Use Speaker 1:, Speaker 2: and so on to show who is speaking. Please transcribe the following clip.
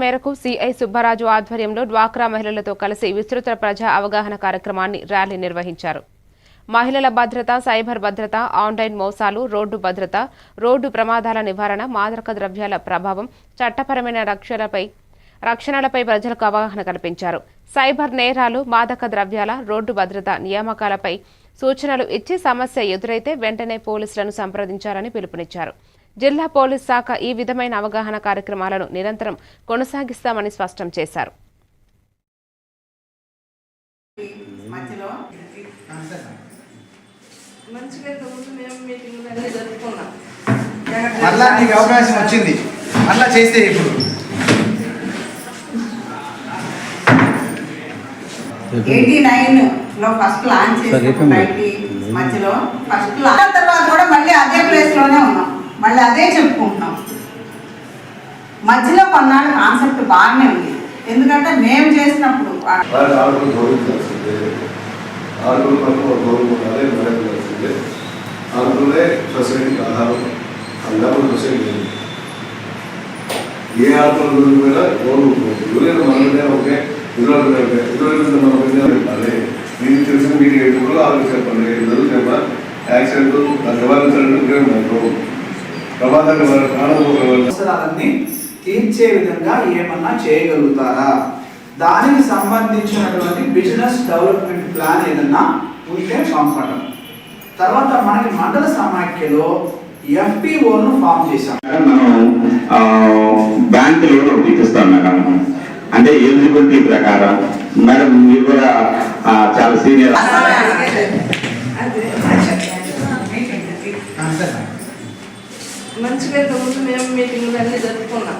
Speaker 1: మేరకు సిఐ సుబ్బరాజు ఆధ్వర్యంలో డ్వాక్రా మహిళలతో కలిసి విస్తృత ప్రజా అవగాహన కార్యక్రమాన్ని ర్యాలీ నిర్వహించారు. మహిళల భద్రత సైబర్ భద్రత ఆన్లైన్ మోసాలు రోడ్డు భద్రత రోడ్డు ప్రమాదాల నివారణ మాదక ద్రవ్యాల ప్రభావం చట్టపరమైన రక్షణపై రక్షణలపై ప్రజలకు అవగాహన కల్పించారు. సైబర్ నేరాలు మాదక ద్రవ్యాల రోడ్డు భద్రత నియామకాలపై సూచనలు ఇచ్చి సమస్య ఎదురైతే వెంటనే పోలీసులను సంప్రదించాలని పిలుపునిచ్చారు. జిల్లా పోలీస్ శాఖ ఈ విధమైన అవగాహన కార్యక్రమాలను నిరంతరం కొనసాగిస్తామని స్పష్టం చేశారు.
Speaker 2: మధ్యలో మంచిగా ఇంతకుముందు మేము మీటింగ్లు అన్నీ జరుపుకున్నాం.
Speaker 3: మళ్ళా నీకు అవకాశం వచ్చింది. మళ్ళా చేస్తే ఇప్పుడు.
Speaker 4: ఎయిటీ నైన్లో ఫస్ట్ లాంచ్ చేసాం నైన్టీ మధ్యలో ఫస్ట్ లాంచ్ తర్వాత కూడా మళ్ళీ అదే ప్లేస్లోనే ఉన్నాం. మళ్ళీ అదే చెప్పుకుంటున్నాం. మధ్యలో కొన్నాళ్ళు కాన్సెప్ట్ బాగానే ఉంది. ఎందుకంటే మేము చేసినప్పుడు ఆ-
Speaker 5: వారి ఆడుకుని గౌరవించాల్సిందే ఆడుకుని పనులు ఏ ఆడుకుని మనమే ఒకే ఇరవై ఇరవై మనం పోయినా మీకు తెలిసిన మీకు ఎప్పుడు చెప్పండి యాక్సిడెంట్
Speaker 3: అవసరాలన్నీ తీర్చే విధంగా ఏమన్నా చేయగలుగుతారా? దానికి సంబంధించినటువంటి బిజినెస్ డెవలప్మెంట్ ప్లాన్ ఏదన్నా ఉంటే పంపడం. తర్వాత మనకి మండల సమాఖ్యలో ఎఫ్పిఓను ఫామ్ చేశాం.
Speaker 6: మనం ఆ, బ్యాంక్ లోన్ మేడం. అంటే ఎలిజిబిలిటీ ప్రకారం. మేడం మీరు కూడా ఆ, చాలా సీనియర్.
Speaker 2: మంచిగా ఇంతకుముందు మేము మీటింగ్లు అన్నీ జరుపుకున్నాం.